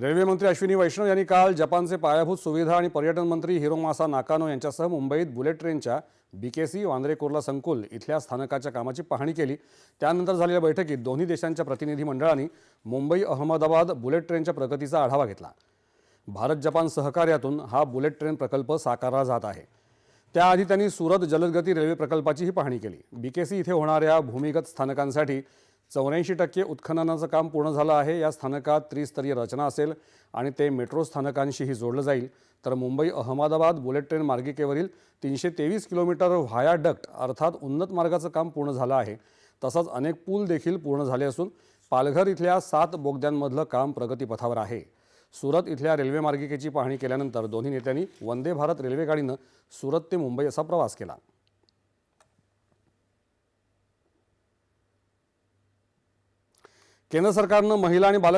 रेल्वेमंत्री अश्विनी वैष्णव यांनी काल जपानचे पायाभूत सुविधा आणि पर्यटन मंत्री हिरोमासा नाकानो यांच्यासह मुंबईत बुलेट ट्रेनच्या बीकेसी वांद्रे कुर्ला संकुल इथल्या स्थानकाच्या कामाची पाहणी केली. त्यानंतर झालेल्या बैठकीत दोन्ही देशांच्या प्रतिनिधी मंडळांनी मुंबई अहमदाबाद बुलेट ट्रेनच्या प्रगतीचा आढावा घेतला. भारत जपान सहकार्यातून हा बुलेट ट्रेन प्रकल्प साकारला जात आहे. त्याआधी त्यांनी सुरत जलदगती रेल्वे प्रकल्पाचीही पाहणी केली. बीकेसी इथे होणाऱ्या भूमिगत स्थानकांसाठी चौऱ्याऐंशी टक्के उत्खननाचं काम पूर्ण झालं आहे. या स्थानकात त्रिस्तरीय रचना असेल आणि ते मेट्रो स्थानकांशीही जोडलं जाईल. तर मुंबई अहमदाबाद बुलेट ट्रेन मार्गिकेवरील तीनशे तेवीस किलोमीटर व्हाया डक्ट अर्थात उन्नत मार्गाचं काम पूर्ण झालं आहे. तसंच अनेक पूल देखील पूर्ण झाले असून पालघर इथल्या सात बोगद्यांमधलं काम प्रगतीपथावर आहे. सुरत इथल्या रेल्वे मार्गिकेची पाहणी केल्यानंतर दोन्ही नेत्यांनी वंदे भारत रेल्वेगाडीनं सुरत ते मुंबई असा प्रवास केला. केंद्र सरकारनं महिला आणि बालक